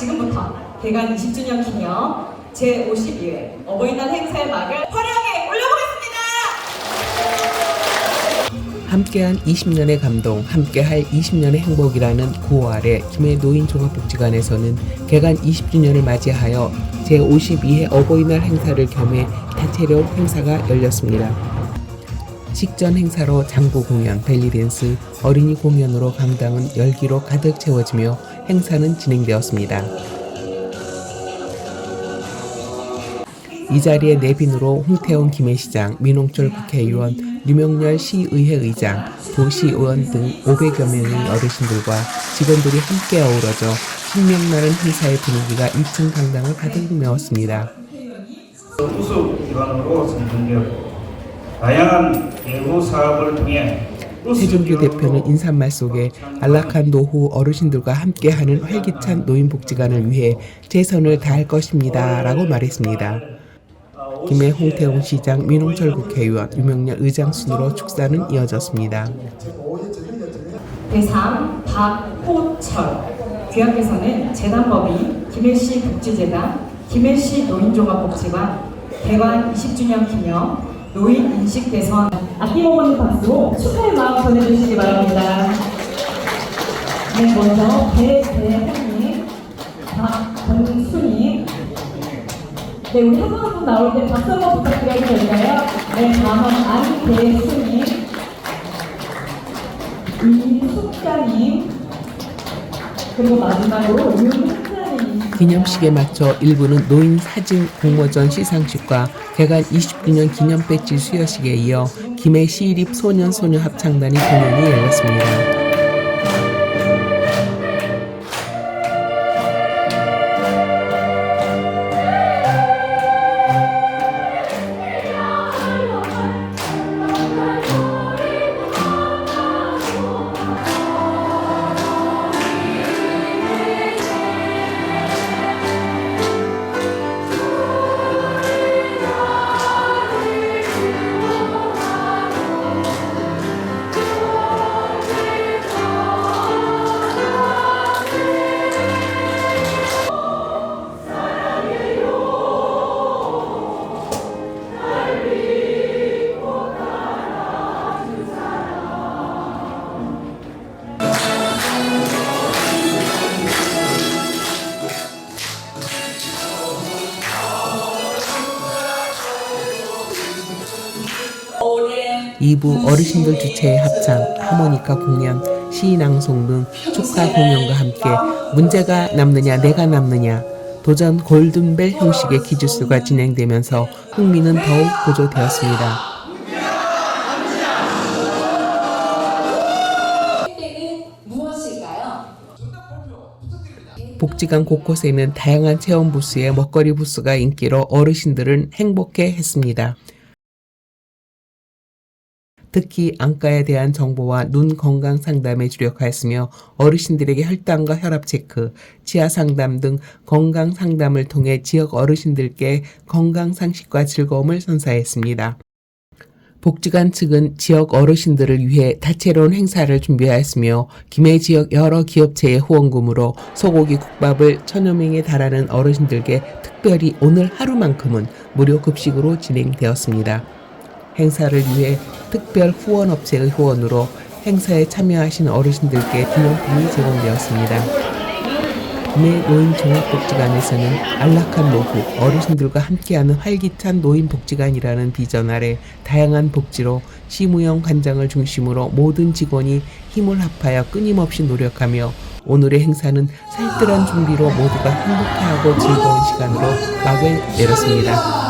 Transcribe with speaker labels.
Speaker 1: 지금부터 대관 20주년 기념 제52회 어버이날 행사의 막을 화려하게 올려보겠습니다.
Speaker 2: 함께한 20년의 감동, 함께할 20년의 행복이라는 구호 아래 김해 노인종합복지관에서는 개관 20주년을 맞이하여 제52회 어버이날 행사를 겸해 다채로운 행사가 열렸습니다. 식전 행사로 장구 공연, 벨리댄스, 어린이 공연으로 강당은 열기로 가득 채워지며 행사는 진행되었습니다. 이 자리에 내빈으로 홍태원 김해시장, 민홍철 국회의원, 류명렬 시의회 의장, 도시의원 등 500여 명의 어르신들과 직원들이 함께 어우러져 신명나는 행사의 분위기가 2층 강당을 가득 메웠습니다.
Speaker 3: 우수 기관으로 선정되었고 다양한 예부 사업을 통해 기관으로
Speaker 2: 대표는 인사말 속에 안락한 노후 어르신들과 함께하는 활기찬 노인복지관을 위해 최선을 다할 것입니다. 라고 말했습니다. 김해 홍태웅 시장, 민홍철 국회의원, 유명렬 의장 순으로 축사는 이어졌습니다.
Speaker 1: 대상 박호철 귀하께서는 재단법인 김해시 복지재단 김해시 노인종합복지관 대관 20주년 기념 노인 인식 개선 아낌없는 박수로 축하의 마음 전해주시기 바랍니다. 네, 먼저 배대현님, 박건순님, 네, 우리 한분 한분 나올 때 박수 한번 부탁드려도 될까요? 네, 다음 안대수님, 이숙자님, 그리고 마지막으로 윤숙자님.
Speaker 2: 기념식에 맞춰 일부는 노인 사진 공모전 시상식과 개관 29년 기념 배지 수여식에 이어 김해 시립 소년 소녀 합창단이 공연이 열렸습니다. 이부 어르신들 주최의 합창, 하모니카 공연, 시낭송 등 축하 공연과 함께 문제가 남느냐 내가 남느냐 도전 골든벨 형식의 기주수가 진행되면서 흥미는 더욱 고조되었습니다. 복지관 곳곳에는 다양한 체험 부스에 먹거리 부스가 인기로 어르신들은 행복해 했습니다. 특히 안과에 대한 정보와 눈 건강 상담에 주력하였으며 어르신들에게 혈당과 혈압 체크, 치아 상담 등 건강 상담을 통해 지역 어르신들께 건강 상식과 즐거움을 선사했습니다. 복지관 측은 지역 어르신들을 위해 다채로운 행사를 준비하였으며 김해 지역 여러 기업체의 후원금으로 소고기 국밥을 천여 명에 달하는 어르신들께 특별히 오늘 하루만큼은 무료 급식으로 진행되었습니다. 행사를 위해 특별 후원 업체의 후원으로 행사에 참여하신 어르신들께 기념품이 제공되었습니다. 김해 노인 종합복지관에서는 안락한 노후, 어르신들과 함께하는 활기찬 노인복지관이라는 비전 아래 다양한 복지로 시무형 관장을 중심으로 모든 직원이 힘을 합하여 끊임없이 노력하며 오늘의 행사는 살뜰한 준비로 모두가 행복해하고 즐거운 시간으로 막을 내렸습니다.